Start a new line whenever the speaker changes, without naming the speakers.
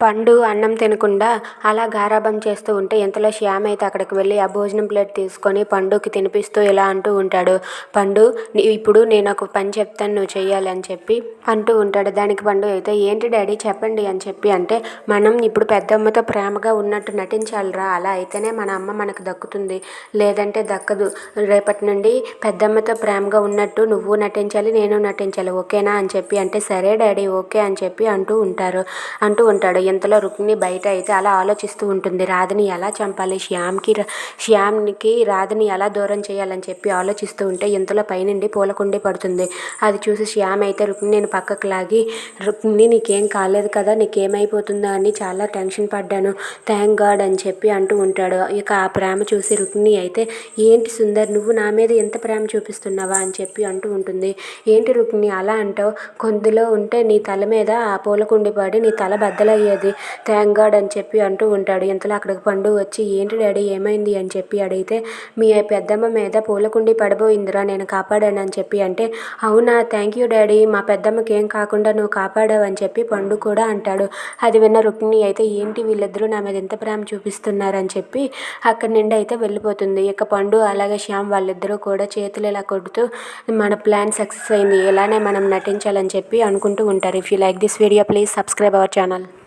పండు అన్నం తినకుండా అలా గారాబం చేస్తూ ఉంటే ఇంతలో శ్యామ్ అయితే అక్కడికి వెళ్ళి ఆ భోజనం ప్లేట్ తీసుకొని పండుకి తినిపిస్తూ ఇలా అంటూ ఉంటాడు. పండు ఇప్పుడు నేను ఒక పని చెప్తాను నువ్వు చెయ్యాలి అని చెప్పి అంటూ ఉంటాడు. దానికి పండు అయితే ఏంటి డాడీ చెప్పండి అని చెప్పి అంటే మనం ఇప్పుడు పెద్దమ్మతో ప్రేమగా ఉన్నట్టు నటించాలిరా అలా అయితేనే మన అమ్మ మనకు దక్కుతుంది. లేదంటే దక్కదు. రేపటి నుండి పెద్దమ్మతో ప్రేమగా ఉన్నట్టు నువ్వు నటించాలి నేను నటించాలి ఓకేనా అని చెప్పి అంటే సరే డాడీ ఓకే అని చెప్పి అంటూ ఉంటారు. అంటూ ఉంటాడు. ఇంతలో రుక్మిణి బయట అయితే అలా ఆలోచిస్తూ ఉంటుంది. రాధని ఎలా చంపాలి? శ్యామ్కి శ్యామ్కి రాధని ఎలా దూరం చేయాలని చెప్పి ఆలోచిస్తూ ఉంటే ఇంతలో పైనుండి పూలకుండి పడుతుంది. అది చూసి శ్యామ్ అయితే రుక్మిణి నేను పక్కకు లాగి రుక్మిణి నీకేం కాలేదు కదా నీకేమైపోతుందా అని చాలా టెన్షన్ పడ్డాను. థ్యాంక్ గాడ్ అని చెప్పి అంటూ ఉంటాడు. ఇక ఆ ప్రేమ చూసి రుక్మిణి అయితే ఏంటి సుందర్ నువ్వు నా మీద ఎంత ప్రేమ చూపిస్తున్నావా? అని చెప్పి అంటూ ఉంటుంది. ఏంటి రుక్మిణి అలా అంటావు? కొందులో ఉంటే నీ తల మీద ఆ పూలకుండి పడి నీ తల బద్దలయ్యేది థ్యాంక్ గాడ్ అని చెప్పి అంటూ ఉంటాడు. ఇంతలో అక్కడికి పండు వచ్చి ఏంటి డాడీ ఏమైంది? అని చెప్పి అడిగితే మీ పెద్దమ్మ మీద పూలకుండి పడిపోయిందిరా నేను కాపాడాను అని చెప్పి అంటే అవునా థ్యాంక్ యూ డాడీ మా పెద్దమ్మకి ఏం కాకుండా నువ్వు కాపాడావు అని చెప్పి పండు కూడా అంటాడు. అది విన్న రుక్మిణి అయితే ఏంటి వీళ్ళిద్దరూ నా మీద ఎంత ప్రేమ చూపిస్తున్నారని చెప్పి అక్కడి నుండి అయితే వెళ్ళిపోతుంది. ఇక పండు అలాగే శ్యామ్ వాళ్ళిద్దరూ కూడా చేతులు ఇలా కొడుతూ మన ప్లాన్ సక్సెస్ అయింది ఇలానే మనం నటించాలని చెప్పి అనుకుంటూ ఉంటారు. If you like this video please subscribe our channel